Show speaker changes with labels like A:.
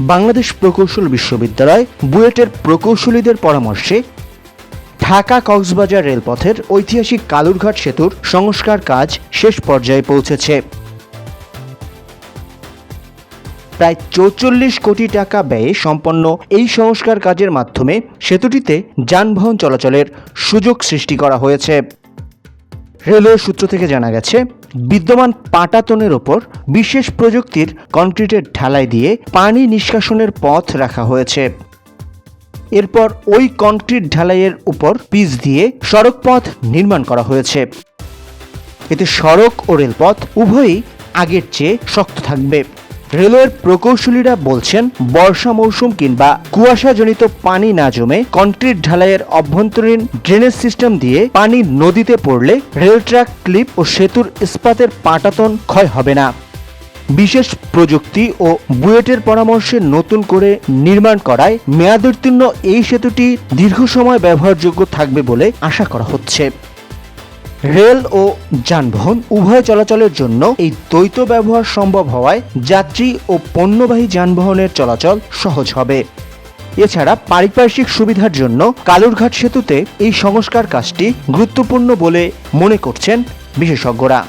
A: বাংলাদেশ প্রকৌশল বিশ্ববিদ্যালয় বুয়েটের প্রকৌশলীদের পরামর্শে ঢাকা কক্সবাজার রেলপথের ঐতিহাসিক কালুরঘাট সেতুর সংস্কার কাজ শেষ পর্যায়ে পৌঁছেছে। প্রায় চৌচল্লিশ কোটি টাকা ব্যয়ে সম্পন্ন এই সংস্কার কাজের মাধ্যমে সেতুটিতে যানবাহন চলাচলের সুযোগ সৃষ্টি করা হয়েছে। রেলওয়ে সূত্র থেকে জানা গেছে, বিদ্যমান পাটাতনের ওপর বিশেষ প্রযুক্তির কংক্রিটের ঢালাই দিয়ে পানি নিষ্কাশনের পথ রাখা হয়েছে। এরপর ওই কংক্রিট ঢালাইয়ের উপর পিচ দিয়ে সড়ক পথ নির্মাণ করা হয়েছে। এতে সড়ক ও রেলপথ উভয়ই আগের চেয়ে শক্ত থাকবে। রেলওয়ের প্রকৌশলীরা বলছেন, বর্ষা মৌসুম কিংবা কুয়াশাজনিত পানি না জমে কংক্রিট ঢালাইয়ের অভ্যন্তরীণ ড্রেনেজ সিস্টেম দিয়ে পানি নদীতে পড়লে রেল ট্র্যাক ক্লিপ ও সেতুর ইস্পাতের পাটাতন ক্ষয় হবে না। বিশেষ প্রযুক্তি ও বুয়েটের পরামর্শে নতুন করে নির্মাণ করায় মেয়াদোত্তীর্ণ এই সেতুটি দীর্ঘ সময় ব্যবহারযোগ্য থাকবে বলে আশা করা হচ্ছে। রেল ও যানবাহন উভয় চলাচলের জন্য এই দ্বৈত ব্যবহার সম্ভব হওয়ায় যাত্রী ও পণ্যবাহী যানবাহনের চলাচল সহজ হবে। এছাড়া পারিপার্শ্বিক সুবিধার জন্য কালুরঘাট সেতুতে এই সংস্কার কাজটি গুরুত্বপূর্ণ বলে মনে করছেন বিশেষজ্ঞরা।